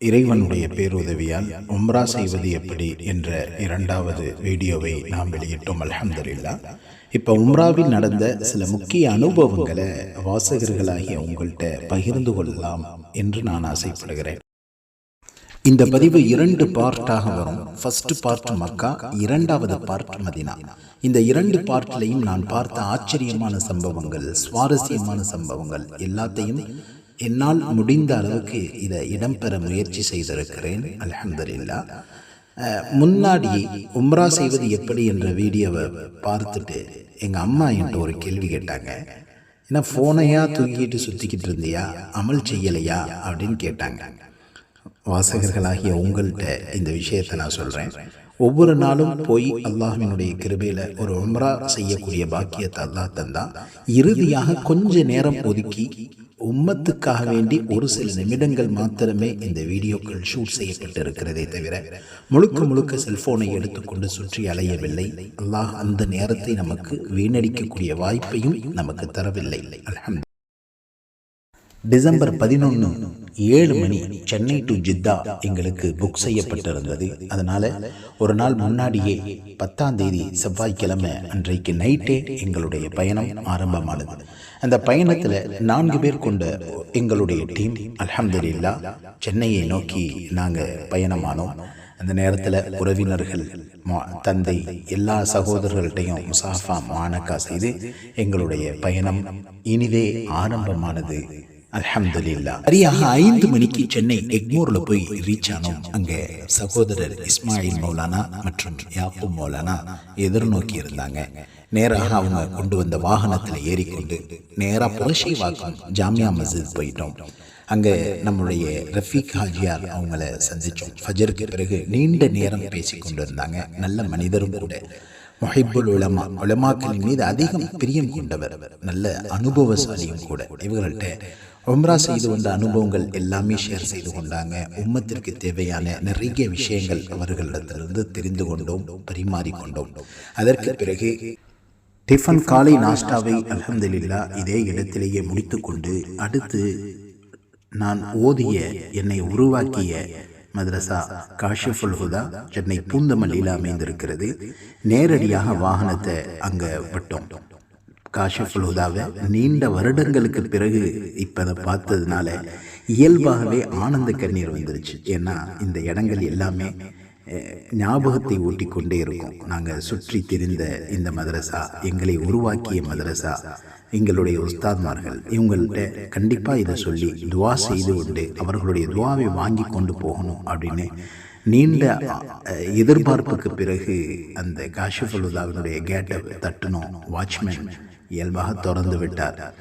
இறைவனுடைய பேருதவியால் உம்ரா செய்வது எப்படி என்ற இரண்டாவது வீடியோவை நாம் வெளியிட்டோம் அலமதுல்லா இப்போ உம்ராவில் நடந்த சில முக்கிய அனுபவங்களை வாசகர்களாகிய உங்கள்கிட்ட பகிர்ந்து கொள்ளலாம் என்று நான் ஆசைப்படுகிறேன். இந்த பதிவு இரண்டு பார்ட்டாக வரும். ஃபர்ஸ்ட் பார்ட் மக்கா இரண்டாவது பார்ட் மதினா. இந்த இரண்டு பார்ட்லையும் நான் பார்த்த ஆச்சரியமான சம்பவங்கள் சுவாரஸ்யமான சம்பவங்கள் எல்லாத்தையும் என்னால் முடிந்த அளவுக்கு இதை இடம்பெற முயற்சி செய்திருக்கிறேன். அலமதுல்லா முன்னாடி உம்ரா செய்வது எப்படி என்ற வீடியோவை பார்த்துட்டு எங்கள் அம்மா என்கிட்ட ஒரு கேள்வி கேட்டாங்க. ஏன்னா ஃபோனையா தூக்கிட்டு சுற்றிக்கிட்டு இருந்தியா? அமல் செய்யலையா? அப்படின்னு கேட்டாங்க. வாசகர்களாகிய உங்கள்கிட்ட இந்த விஷயத்தை நான் சொல்கிறேன் ஒவ்வொரு நாளும் போய் அல்லாஹினுடைய கிருபையில் ஒரு உம்ரா செய்யக்கூடிய பாக்கியத்தை அல்லாஹ் தந்தா. இறுதியாக கொஞ்ச நேரம் ஒதுக்கி உம்மத்துக்காக வேண்டி ஒரு சில நிமிடங்கள் மாத்திரமே இந்த வீடியோக்கள் ஷூட் செய்யப்பட்டு இருக்கிறதே தவிர முழுக்க முழுக்க செல்போனை எடுத்துக்கொண்டு சுற்றி அலையவில்லை. அல்லாஹ் அந்த நேரத்தை நமக்கு வீணடிக்கக்கூடிய வாய்ப்பையும் நமக்கு தரவில்லை. அலமது டிசம்பர் பதினொன்று ஏழு மணி சென்னை டு ஜித்தா எங்களுக்கு புக் செய்யப்பட்டிருந்தது. அதனால ஒரு நாள் முன்னாடியே பத்தாம் தேதி செவ்வாய்க்கிழமை அன்றைக்கு நைட்டே எங்களுடைய பயணம் ஆரம்பமானது. அந்த பயணத்தில் நான்கு பேர் கொண்ட எங்களுடைய டீம் அல்ஹம்துலில்லா சென்னையை நோக்கி நாங்கள் பயணமானோம். அந்த நேரத்தில் உறவினர்கள் தந்தை எல்லா சகோதரர்கள்ட்டையும் முசாஃபா மானக்கா செய்து எங்களுடைய பயணம் இனிதே ஆரம்பமானது. அல்ஹம்துலில்லா. சரியாக ஐந்து மணிக்கு சென்னை எக்மோர்ல போய் ரீச் ஆனோம். அங்க சகோதரர் இஸ்மாயில் மௌலானா மற்றும் யாக்கூப் மௌலானா எதிர்நோக்கி இருந்தாங்க. நேராக அவங்க கொண்டு வந்த வாகனத்தில் ஏறிக்கொண்டு நேராக புரஷை வாக்கம் ஜாமியா மஸ்ஜித் போயிட்டோம். அங்கே நம்முடைய ரஃபீக் ஹாஜியார் அவங்கள சந்திச்சோம். ஃபஜருக்கு பிறகு நீண்ட நேரம் பேசி கொண்டு இருந்தாங்க நல்ல மனிதரும் கூட. முஹிப்புல் உலமா உலமாக்களின் மீது அதிகம் பிரியம் கொண்டவர். நல்ல அனுபவசாலியும் கூட. இவர்கள்ட்ட உம்ரா செய்து வந்த அனுபவங்கள் எல்லாமே ஷேர் செய்து கொண்டாங்க. உம்மத்திற்கு தேவையான நிறைய விஷயங்கள் அவர்களிடத்திலிருந்து தெரிந்து கொண்டோம் பரிமாறிக்கொண்டோம் அதற்கு பிறகு டிஃபன் காலை நாஷ்டாவை அலமதுல்லா இதே இடத்திலேயே முடித்துக்கொண்டு அடுத்து நான் ஓதிய என்னை உருவாக்கிய மதரசா காஷிஃபுல் ஹுதா சென்னை பூந்தமல்லியில் அமைந்திருக்கிறது. நேரடியாக வாகனத்தை அங்கே விட்டோம். காஷிஃபுல் ஹுதாவை நீண்ட வருடங்களுக்கு பிறகு இப்போ அதை பார்த்ததுனால இயல்பாகவே ஆனந்த கண்ணீர் வந்துருச்சு. ஏன்னா இந்த இடங்கள் எல்லாமே ஞாபகத்தை ஊட்டி கொண்டே இருக்கும். நாங்கள் சுற்றி திரிந்த இந்த மதரசா எங்களை உருவாக்கிய மதரசா எங்களுடைய உஸ்தாத்மார்கள் இவங்கள்ட்ட கண்டிப்பாக இதை சொல்லி துவா செய்து கொண்டு அவர்களுடைய துவாவை வாங்கி கொண்டு போகணும் அப்படின்னு நீண்ட எதிர்பார்ப்புக்கு பிறகு அந்த காஷிஃபுல்லாவினுடைய கேட்டை தட்டணும். வாட்ச்மேன் இயல்பாக திறந்து விட்டார்.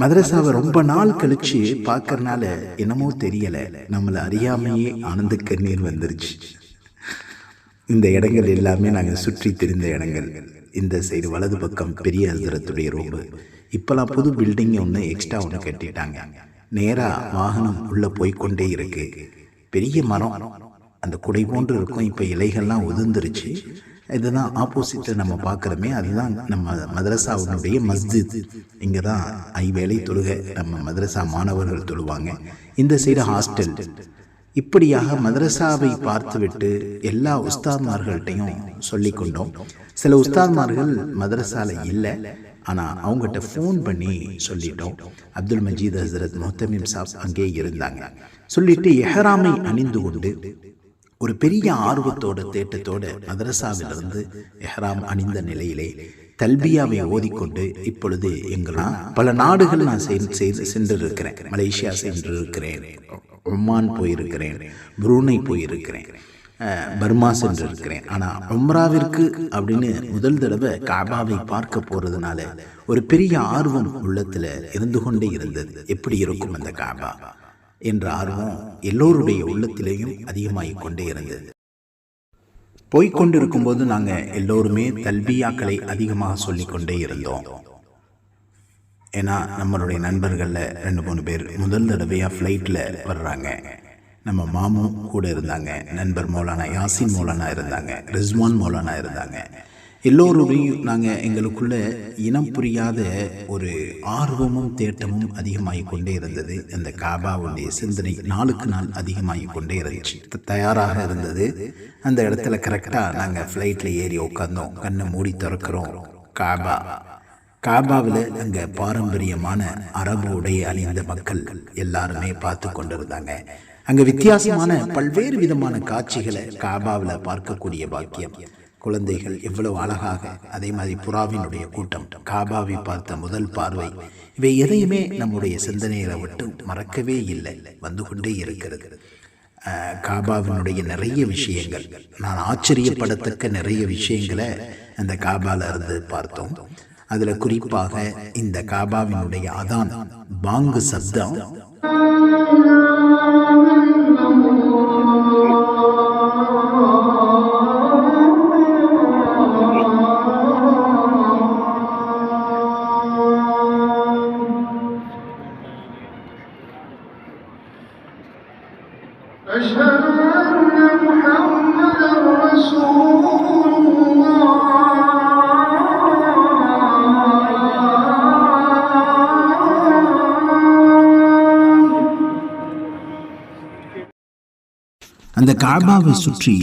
மதரசாவை ரொம்ப நாள் கழிச்சு பார்க்கறனால என்னமோ தெரியலை. நம்மளை அறியாமையே ஆனந்த கண்ணீர் வந்துருச்சு. இந்த இடங்கள் எல்லாமே நாங்கள் சுற்றி திரிந்த இடங்கள். இந்த சைடு வலது பக்கம் பெரிய ஹசரத்துடைய ரோடு. இப்போலாம் புது பில்டிங் ஒன்று எக்ஸ்ட்ரா ஒன்று கட்டிட்டாங்க. நேராக வாகனம் உள்ளே போய்க்கொண்டே இருக்கு. பெரிய மரம். அந்த குடை போன்று இருக்கும். இப்போ இலைகள்லாம் உதிர்ந்துருச்சு. இதுதான் ஆப்போசிட்டில் நம்ம பார்க்குறோமே அதுதான் நம்ம மதரசாவுடைய மஸ்ஜித். இங்கே தான் ஐவேளை தொழுகை நம்ம மதரசா மாணவர்கள் தொழுவாங்க. இந்த சைடு ஹாஸ்டல் இப்படியாக மதரசாவை பார்த்துவிட்டு எல்லா உஸ்தாத்மார்கள்ட்டையும் சொல்லி கொண்டோம் சில உஸ்தாத்மார்கள் மதரசால இல்லை ஆனால் அவங்ககிட்ட ஃபோன் பண்ணி சொல்லிட்டோம். அப்துல் மஜீத் ஹசரத் முஹத்தமீம் சாப் அங்கே இருந்தாங்க. சொல்லிட்டு எஹராமை அணிந்து கொண்டு ஒரு பெரிய ஆர்வத்தோட தேட்டத்தோட மதரசாவிலிருந்து எஹ்ராம் அணிந்த நிலையிலே தல்பியாவை ஓதிக்கொண்டு இப்பொழுது எங்கெல்லாம் பல நாடுகள் நான் செய்து சென்றிருக்கிறேன். மலேசியா சென்றிருக்கிறேன். ஒம்மான் போயிருக்கிறேன். புரூனை போயிருக்கிறேன். பர்மா சென்றிருக்கிறேன். ஆனால் உம்ராவிற்கு அப்படின்னு முதல் தடவை காபாவை பார்க்க போகிறதுனால ஒரு பெரிய ஆர்வம் உள்ளத்தில் இருந்து கொண்டே இருந்தது. எப்படி இருக்கும் அந்த காபா? என்ற ஆர்வம் எல்லோருடைய உள்ளத்திலேயும் அதிகமாகி கொண்டே இருந்தது. போய்கொண்டிருக்கும் போது நாங்கள் எல்லோருமே தல்பியாக்களை அதிகமாக சொல்லிக்கொண்டே இருந்தோம். ஏன்னா நம்மளுடைய நண்பர்களில் ரெண்டு மூணு பேர் முதல் தடவையாக ஃப்ளைட்டில் வர்றாங்க. நம்ம மாமும் கூட இருந்தாங்க நண்பர் மௌலானா யாசின் மௌலானா இருந்தாங்க ரிஸ்வான் மௌலானா இருந்தாங்க. எல்லோருடையும் நாங்கள் எங்களுக்குள்ள இனம் புரியாத ஒரு ஆர்வமும் தேட்டமும் அதிகமாகி கொண்டே இருந்தது. அந்த காபாவுடைய சிந்தனை நாளுக்கு நாள் அதிகமாகி கொண்டே இருந்துச்சு. தயாராக இருந்தது. அந்த இடத்துல கரெக்டாக நாங்கள் ஃப்ளைட்டில் ஏறி உட்காந்தோம் கண்ணை மூடி திறக்கிறோம். காபா. காபாவில் அங்கே பாரம்பரியமான அரபு உடை அணிந்த மக்கள் எல்லாருமே பார்த்து கொண்டிருந்தாங்க. அங்கே வித்தியாசமான பல்வேறு விதமான காட்சிகளை காபாவில் பார்க்கக்கூடிய பாக்கியம். குழந்தைகள் எவ்வளவு அழகாக அதே மாதிரி புறாவினுடைய கூட்டம் காபாவை பார்த்த முதல் பார்வை இவை எதையுமே நம்முடைய சிந்தனைகளை விட்டு மறக்கவே இல்லை வந்து கொண்டே இருக்கிறது. காபாவினுடைய நிறைய விஷயங்கள் நான் ஆச்சரியப்படத்தக்க நிறைய விஷயங்களை அந்த காபால இருந்து பார்த்தோம். அதில் குறிப்பாக இந்த காபாவினுடைய அதான் பாங்கு சப்தம். காபாவை சுற்றி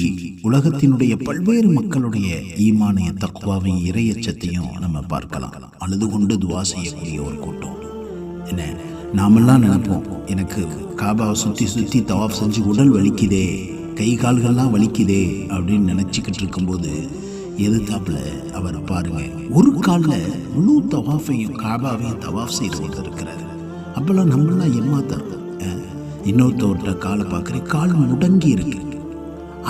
உலகத்தினுடைய பல்வேறு மக்களுடைய ஈமானிய தக்குவாவின் இறையச்சத்தையும் நம்ம பார்க்கலாம். அழுது கொண்டு துவா செய்யக்கூடிய ஒரு கூட்டம். என்ன? நாமெல்லாம் நினைப்போம் எனக்கு காபாவை சுற்றி சுற்றி தவாப் செஞ்சு உடல் வலிக்குதே கை கால்கள்லாம் வலிக்குதே அப்படின்னு நினச்சிக்கிட்டு இருக்கும்போது எதிர்த்தாப்புல அவரை பாருங்க. ஒரு காலில் முழு தவாஃபையும் காபாவையும் தவாஃப் செய்து கொண்டு இருக்கிறாரு அப்பெல்லாம் நம்மளாம் ஏமாத்தோம் இன்னொருத்தவர்கிட்ட காலை பார்க்குறேன் கால் முடங்கி இருக்கு.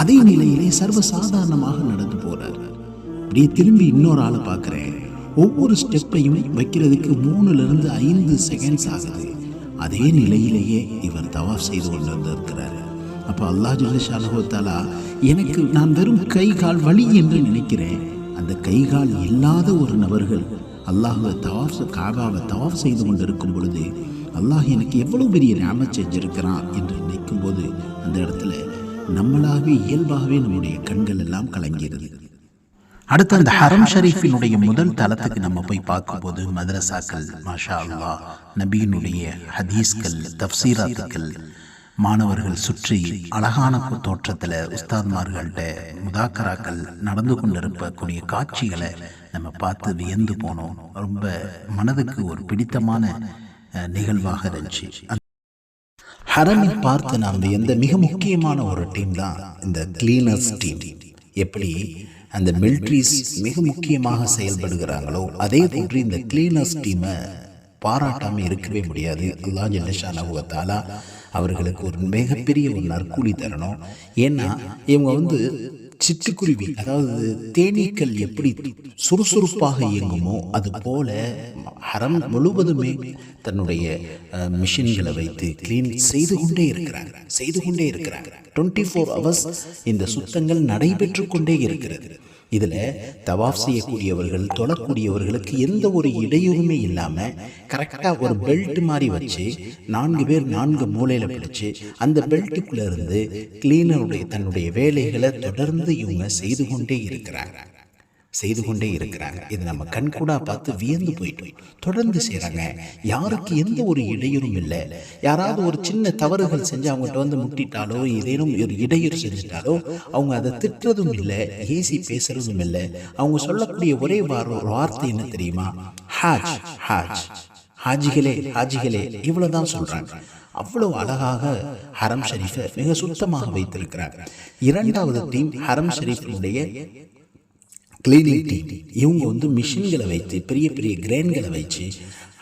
அதே நிலையிலே சர்வ சாதாரணமாக நடந்து போறார். அப்படியே திரும்பி இன்னொரு ஆளை பார்க்குறேன். ஒவ்வொரு ஸ்டெப்பையும் வைக்கிறதுக்கு மூணுலேருந்து ஐந்து செகண்ட்ஸ் ஆகுது. அதே நிலையிலேயே இவர் தவாஃப் செய்து கொண்டு வந்திருக்கிறார் அப்போ அல்லாஹ் ஜல்லஷாலஹோத்தாலா எனக்கு நான் வெறும் கை கால் வலி என்று நினைக்கிறேன். அந்த கை கால் இல்லாத ஒரு நபர்கள் அல்லாஹுவை தவாஃப் காபாவை தவாஃப் செய்து கொண்டிருக்கும் பொழுது அல்லாஹ் எனக்கு எவ்வளோ பெரிய ஞாபகம் செஞ்சிருக்கிறான் என்று நினைக்கும் போது அந்த இடத்துல நம்மளாகவே இயல்பாகவே நம்முடைய கண்கள் எல்லாம் கலங்கிறது அடுத்து அந்த ஹரம் ஷரீஃபினுடைய முதல் தளத்துக்கு நம்ம போய் பார்க்கும்போது மதரசாக்கள் மாஷா அல்லா நபியினுடைய ஹதீஸ்கள் தப்சீராத்துக்கள் மாணவர்கள் சுற்றி அழகான தோற்றத்தில் உஸ்தாத்மார்கள்ட்ட முதாக்கராக்கள் நடந்து கொண்டிருக்கக்கூடிய காட்சிகளை நம்ம பார்த்து வியந்து போனோம். ரொம்ப மனதுக்கு ஒரு பிடித்தமான நிகழ்வாக இருந்துச்சு. ஹரமில் பார்த்து நாம் எந்த மிக முக்கியமான ஒரு டீம் தான் இந்த கிளீனர்ஸ் டீம் எப்படி அந்த மிலிட்ரிஸ் மிக முக்கியமாக செயல்படுகிறாங்களோ அதே போன்று இந்த கிளீனர்ஸ் டீமை பாராட்டாமல் இருக்கவே முடியாது. அல்லா ஜல்லஷானகுவத்தாலா அவர்களுக்கு ஒரு மிகப்பெரிய ஒரு நற்கூலி தரணும். ஏன்னா இவங்க வந்து சிட்டுக்குருவி அதாவது தேனீக்கள் எப்படி சுறுசுறுப்பாக இயங்குமோ அது போல ஹரம் முழுவதுமே தன்னுடைய மிஷின்களை வைத்து கிளீன் செய்து கொண்டே இருக்கிறாங்க செய்து கொண்டே இருக்கிறாங்க டுவெண்ட்டி ஃபோர் ஹவர்ஸ் இந்த சுத்தங்கள் நடைபெற்று கொண்டே இருக்கிறது. இதில் தவாஃப் செய்யக்கூடியவர்கள் தொழக்கூடியவர்களுக்கு எந்த ஒரு இடையூறுமே இல்லாமல் கரெக்டாக ஒரு பெல்ட் மாதிரி வச்சு நான்கு பேர் நான்கு மூலையில் பிடிச்சு அந்த பெல்ட்டுக்குள்ள இருந்து கிளீனருடைய தன்னுடைய வேலைகளை தொடர்ந்து இவங்க செய்து கொண்டே இருக்கிறாங்க. செய்து கொண்டே இருக்கிறாங்க. இது நம்ம கண்கூடா பார்த்து வியந்து போயிட்டோம். தொடர்ந்து செய்கிறாங்க யாருக்கு எந்த ஒரு இடையூறும் இல்லை. யாராவது ஒரு சின்ன தவறுகள் செஞ்சு அவங்ககிட்ட வந்து முட்டிட்டாலோ ஏதேனும் ஒரு இடையூறு செஞ்சுட்டாலோ அவங்க அதை திட்டுறதும் இல்லை ஏசி பேசுறதும் இல்லை. அவங்க சொல்லக்கூடிய ஒரே வார ஒரு வார்த்தை என்ன தெரியுமா? ஹாஜ் ஹாஜ் ஹாஜிகளே ஹாஜிகளே இவ்வளவுதான் சொல்றாங்க. அவ்வளவு அழகாக ஹரம் ஷரீஃபை மிக சுத்தமாக வைத்திருக்கிறாங்க. இரண்டாவது டீம் ஹரம் ஷரீஃபினுடைய கிளீனிங் டீம் இவங்க வந்து மிஷின்களை வைத்து பெரிய பெரிய கிரேன்களை வச்சு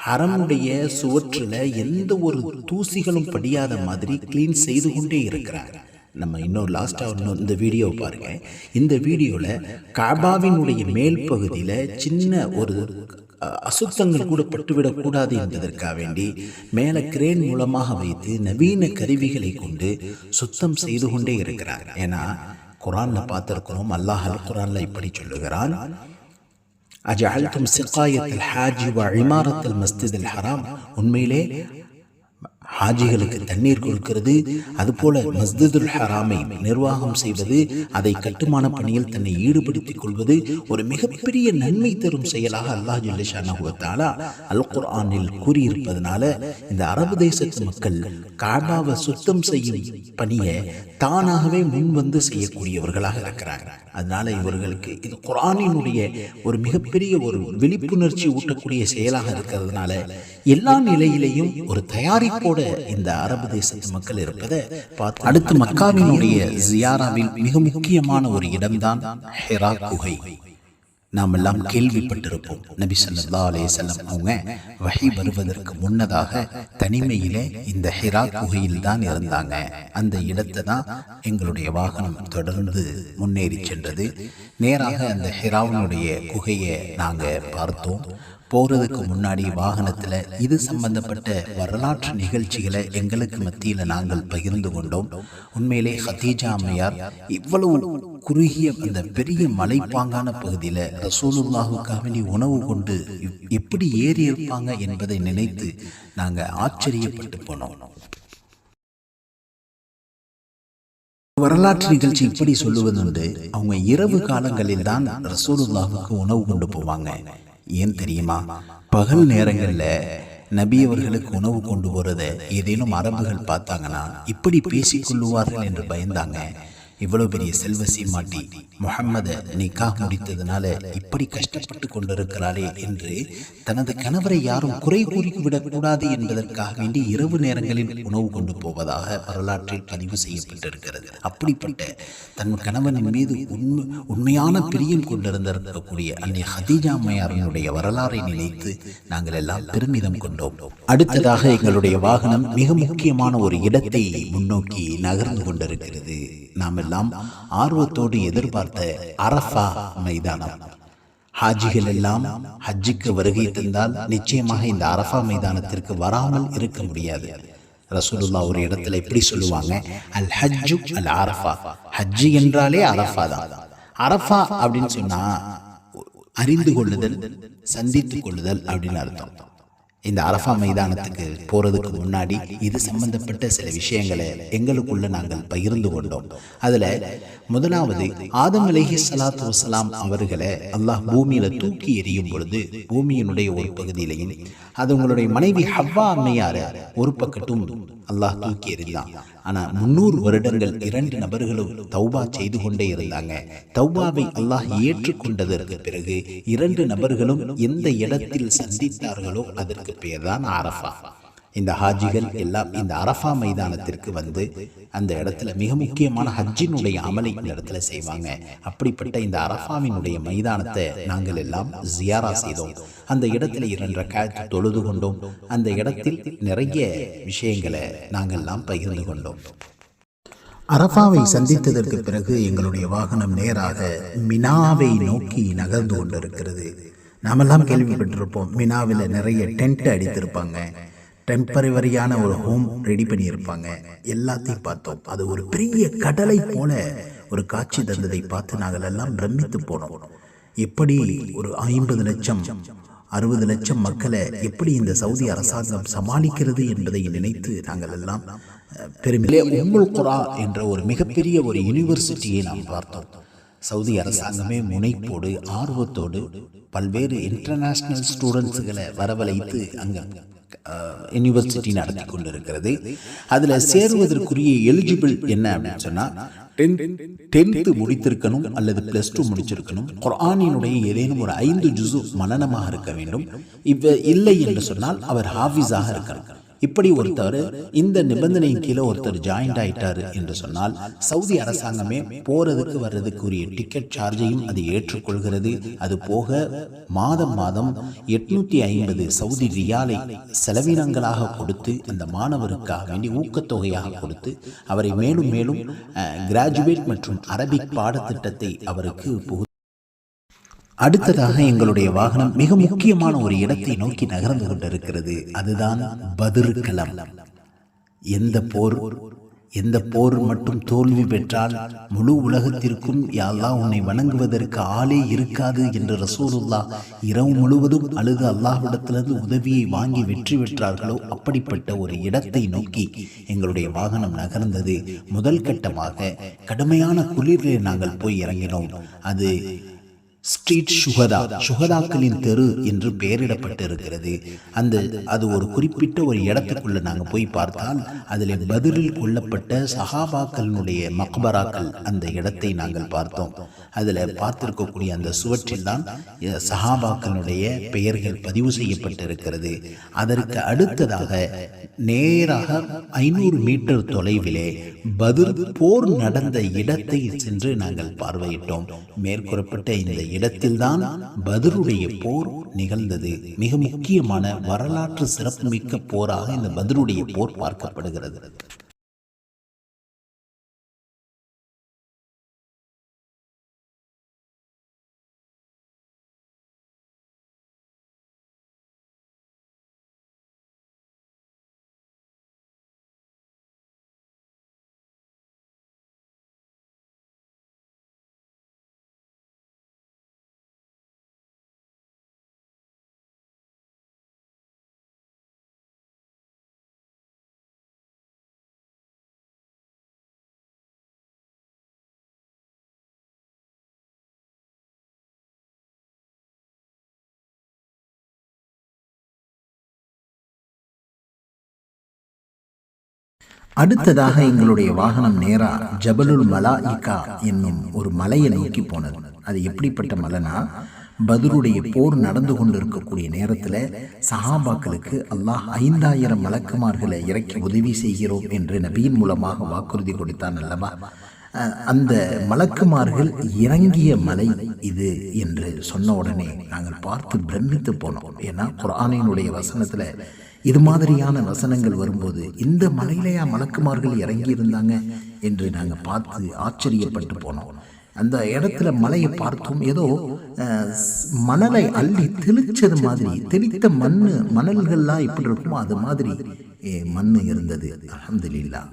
ஹரமுடைய சுவற்றில் எந்த ஒரு தூசிகளும் படியாத மாதிரி க்ளீன் செய்து கொண்டே இருக்கிறாங்க. நம்ம இன்னொரு லாஸ்ட்டாக இன்னும் இந்த வீடியோவை பாருங்க. இந்த வீடியோவில் காபாவினுடைய மேல் பகுதியில் சின்ன ஒரு அசுத்தங்கள் கூட பட்டுவிடக்கூடாது என்பதற்காக வேண்டி மேலே கிரேன் மூலமாக வைத்து நவீன கருவிகளை கொண்டு சுத்தம் செய்து கொண்டே இருக்கிறாங்க. ஏன்னா குரான்ல பார்த்திருக்கிறோம் அல்லாஹ் அல் குரான்ல இப்படி சொல்லுகிறான் அஜஅல்தும் சிகாயத்தில் ஹாஜி வ இமாரத்தில் மஸ்ஜிதில் ஹராம் உண்மையிலே ஹாஜிகளுக்கு தண்ணீர் கொடுக்கிறது. அதுபோல மஸ்ஜிதுல் ஹராமை நிர்வாகம் செய்வது அதை கட்டுமான பணியில் தன்னை ஈடுபடுத்திக் கொள்வது ஒரு மிகப்பெரிய நன்மை தரும் செயலாக அல்லாஹ் ஜல்லிஷானா அல் குர்ஆனில் கூறியிருப்பதனால இந்த அரபு தேசத்து மக்கள் காபாவை சுத்தம் செய்யும் பணியை தானாகவே முன் வந்து செய்யக்கூடியவர்களாக இருக்கிறாங்க. அதனால இவர்களுக்கு இது குர்ஆனினுடைய ஒரு மிகப்பெரிய ஒரு விழிப்புணர்ச்சி ஊட்டக்கூடிய செயலாக இருக்கிறதுனால எல்லா நிலையிலையும் ஒரு தயாரிப்போட கூட இந்த அரபு தேசத்து மக்கள் இருப்பதை பார்த்து அடுத்து மக்காவினுடைய ஜியாராவில் மிக முக்கியமான ஒரு இடம்தான் ஹெரா குகை. நாம் எல்லாம் கேள்விப்பட்டிருப்போம். நபி சொல்லா அலைஹி வஸல்லம் அவங்க வகை வருவதற்கு முன்னதாக தனிமையில இந்த ஹிரா குகையில் தான் இருந்தாங்க. அந்த இடத்தை தான் எங்களுடைய வாகனம் தொடர்ந்து முன்னேறி சென்றது. நேராக அந்த ஹிராவினுடைய குகையை நாங்கள் பார்த்தோம். போகிறதுக்கு முன்னாடி வாகனத்தில் இது சம்பந்தப்பட்ட வரலாற்று நிகழ்ச்சிகளை எங்களுக்கு மத்தியில் நாங்கள் பகிர்ந்து கொண்டோம். உண்மையிலே ஹதீஜா அம்மையார் இவ்வளவு குறுகிய அந்த பெரிய மலைப்பாங்கான பகுதியில் ரசூலுல்லாஹுக்காக வேண்டி உணவு கொண்டு எப்- எப்படி ஏறி இருப்பாங்க என்பதை நினைத்து நாங்கள் ஆச்சரியப்பட்டு போனோம். வரலாற்று நிகழ்ச்சி இப்படி சொல்லுவதுண்டு. அவங்க இரவு காலங்களில் தான் ரசூலுல்லாஹுக்கு உணவு கொண்டு போவாங்க. ஏன் தெரியுமா? பகல் நேரங்களில் நபி அவர்களுக்கு உணவு கொண்டு போறதை ஏதேனும் அரபுகள் பார்த்தாங்கன்னா இப்படி பேசிக்கொள்ளுவார்கள் என்று பயந்தாங்க. இவ்வளவு பெரிய செல்வ சீமாட்டி முகம்மதை நிக்காக முடித்ததுனால இப்படி கஷ்டப்பட்டு கொண்டிருக்கிறாளே என்று தனது கணவரை யாரும் குறை கூறிவிடக்கூடாது என்பதற்காக வேண்டி இரவு நேரங்களில் உணவு கொண்டு போவதாக வரலாற்றில் பதிவு செய்யப்பட்டிருக்கிறது. அப்படிப்பட்ட தன் கணவனின் மீது உண்மை உண்மையான பிரியம் கொண்டிருந்திருக்கக்கூடிய அன்னை ஹதீஜா அம்மையாரனுடைய வரலாறை நினைத்து நாங்கள் எல்லாம் பெருமிதம் கொண்டோம். அடுத்ததாக எங்களுடைய வாகனம் மிக முக்கியமான ஒரு இடத்தை முன்னோக்கி நகர்ந்து கொண்டிருக்கிறது. நாம் எல்லாம் ஆர்வத்தோடு எதிர்பார்த்து அரஃபா மைதானம் ஹாஜிகள் எல்லாம் ஹஜ்ஜுக்கு வருகை தந்தால் நிச்சயமாக இந்த அரஃபா மைதானத்திற்கு வராமல் இருக்க முடியாது ரசூலுல்லா ஒரு இடத்துல எப்படி சொல்லுவாங்க அல் ஹஜ்ஜு அல் அரஃபா ஹஜ்ஜி என்றாலே அரஃபா தான் அரஃபா அப்படின்னு சொன்னா அறிந்து கொள்ளுதல் சந்தித்துக் கொள்ளுதல் அப்படின்னு அர்த்தம் இந்த அரஃபா மைதானத்துக்கு போறதுக்கு முன்னாடி இது சம்பந்தப்பட்ட சில விஷயங்களை எங்களுக்குள்ள நாங்கள் பகிர்ந்து கொண்டோம். அதுல முதலாவது ஆதம் அலைஹி ஸலாத்து வஸலாம் அவர்களை அல்லாஹ் பூமியில தூக்கி எறியும் பொழுது பூமியினுடைய ஒரு பகுதியிலையும் அது உங்களுடைய மனைவி ஹவ்வா அம்மையார ஒரு பக்கட்டும் அல்லாஹ் தூக்கி எறிந்தான். ஆனா முன்னூறு வருடங்கள் இரண்டு நபர்களும் தௌபா செய்து கொண்டே இருந்தாங்க. தௌபாவை அல்லாஹ் ஏற்றுக்கொண்டதற்கு பிறகு இரண்டு நபர்களும் எந்த இடத்தில் சந்தித்தார்களோ அதற்கு பெயர்தான் தான் இந்த ஹாஜிகள் எல்லாம் இந்த அரஃபா மைதானத்திற்கு வந்து அந்த இடத்துல மிக முக்கியமான ஹஜ்ஜினுடைய அமலை இந்த இடத்துல செய்வாங்க. அப்படிப்பட்ட இந்த அரஃபாவினுடைய மைதானத்தை நாங்கள் எல்லாம் ஜியாரா செய்தோம். அந்த இடத்துல இரண்டு ரக்காயத்து தொழுது கொண்டோம். அந்த இடத்தில் நிறைய விஷயங்களை நாங்கள் எல்லாம் பகிர்ந்து கொண்டோம். அரஃபாவை சந்தித்ததற்கு பிறகு எங்களுடைய வாகனம் நேராக மினாவை நோக்கி நகர்ந்து கொண்டிருக்கிறது. நாமெல்லாம் கேள்விப்பட்டிருப்போம் மினாவில் நிறைய டென்ட் அடித்திருப்பாங்க. டெம்பரவரியான ஒரு ஹோம் ரெடி பண்ணியிருப்பாங்க. எல்லாத்தையும் பார்த்தோம். அது ஒரு பெரிய கடலை போல ஒரு காட்சி தந்ததை பார்த்து நாங்கள் எல்லாம் பிரமித்து போனோம். எப்படி ஒரு ஐம்பது லட்சம் அறுபது லட்சம் மக்களை எப்படி இந்த சவுதி அரசாங்கம் சமாளிக்கிறது என்பதை நினைத்து நாங்கள் எல்லாம் பெருமையிலே உம்முல் குரா என்ற ஒரு மிகப்பெரிய ஒரு யூனிவர்சிட்டியை நாம் பார்த்தோம். சவுதி அரசாங்கமே முனைப்போடு ஆர்வத்தோடு பல்வேறு இன்டர்நேஷ்னல் ஸ்டூடெண்ட்ஸுகளை வரவழைத்து அங்கே யூனிவர்சிட்டி நடத்தி கொண்டிருக்கிறது. அதில் சேருவதற்குரிய எலிஜிபிள் என்ன அப்படின்னு சொன்னால் டென்த்து முடித்திருக்கணும் அல்லது ப்ளஸ் டூ முடிச்சிருக்கணும். குரானினுடைய ஏதேனும் ஒரு ஐந்து ஜுசு மனனமாக இருக்க வேண்டும். இவ இல்லை என்று சொன்னால் அவர் ஹாஃபிஸாக இருக்கணும். இப்படி ஒருத்தர் இந்த நிபந்தனையின் கீழே ஒருத்தர் ஜாயின்ட் ஆயிட்டாரு என்று சொன்னால் சவுதி அரசாங்கமே போறதுக்கு வர்றதுக்குரிய டிக்கெட் சார்ஜையும் அது ஏற்றுக்கொள்கிறது. அது போக மாதம் மாதம் எட்நூத்தி ஐம்பது சவுதி ரியாலை செலவினங்களாக கொடுத்து அந்த மாணவருக்காக வேண்டி ஊக்கத்தொகையாக கொடுத்து அவரை மேலும் மேலும் கிராஜுவேட் மற்றும் அரபிக் பாடத்திட்டத்தை அவருக்கு அடுத்ததாக எங்களுடைய வாகனம் மிக முக்கியமான ஒரு இடத்தை நோக்கி நகர்ந்து கொண்டிருக்கிறது. அதுதான் பதிர்களம் எந்த போர்? எந்த போர் மட்டும் தோல்வி பெற்றால் முழு உலகத்திற்கும் யாழ்லா உன்னை வணங்குவதற்கு ஆளே இருக்காது என்று ரசூலுல்லா இரவு முழுவதும் அழுது அல்லாஹ்விடத்திலிருந்து உதவியை வாங்கி வெற்றி பெற்றார்களோ அப்படிப்பட்ட ஒரு இடத்தை நோக்கி எங்களுடைய வாகனம் நகர்ந்தது. முதல் கட்டமாக கடுமையான குளிரில் நாங்கள் போய் இறங்கினோம். அது ஸ்ட்ரீட் சுகதா சுகதாக்களின் தெரு என்று பெயரிடப்பட்டிருக்கிறது. அந்த அது ஒரு குறிப்பிட்ட ஒரு இடத்துக்குள்ள நாங்கள் போய் பார்த்தால் அதில் பதிலில் கொல்லப்பட்ட சஹாபாக்களினுடைய மக்பராக்கள் அந்த இடத்தை நாங்கள் பார்த்தோம். அதில் பார்த்திருக்கக்கூடிய அந்த சுவற்றில் தான் சஹாபாக்களுடைய பெயர்கள் பதிவு செய்யப்பட்டிருக்கிறது. அதற்கு அடுத்ததாக நேராக ஐநூறு மீட்டர் தொலைவிலே பதில் போர் நடந்த இடத்தை சென்று நாங்கள் பார்வையிட்டோம். மேற்கூறப்பட்ட இந்த இடத்தில்தான் பதருடைய போர் நிகழ்ந்தது. மிக முக்கியமான வரலாற்று சிறப்புமிக்க போராக இந்த பதருடைய போர் பார்க்கப்படுகிறது. அடுத்ததாக எங்களுடைய வாகனம் நேரா ஜபலுல் மலாயிகா என்னும் ஒரு மலையை நோக்கி போனது. அது எப்படிப்பட்ட மலைனா பதருடைய போர் நடந்து கொண்டிருக்கக்கூடிய நேரத்தில் சஹாபாக்களுக்கு அல்லாஹ் ஐந்தாயிரம் மலக்குமார்களை இறக்கி உதவி செய்கிறோம் என்று நபியின் மூலமாக வாக்குறுதி கொடுத்தான் அல்லவா? அந்த மலக்குமார்கள் இறங்கிய மலை இது என்று சொன்ன உடனே நாங்கள் பார்த்து பிரமித்து போனோம். ஏன்னா குர்ஆனினுடைய வசனத்தில் இது மாதிரியான வசனங்கள் வரும்போது இந்த மலையிலையா மலக்குமார்கள் இறங்கி இருந்தாங்க என்று நாங்கள் பார்த்து ஆச்சரியப்பட்டு போனோம். அந்த இடத்துல மலையை பார்த்தோம். ஏதோ மணலை அள்ளி தெளிச்சது மாதிரி தெளித்த மண் மணல்கள்லாம் எப்படி இருக்குமோ அது மாதிரி மண் இருந்தது. அல்ஹம்துலில்லாஹ்.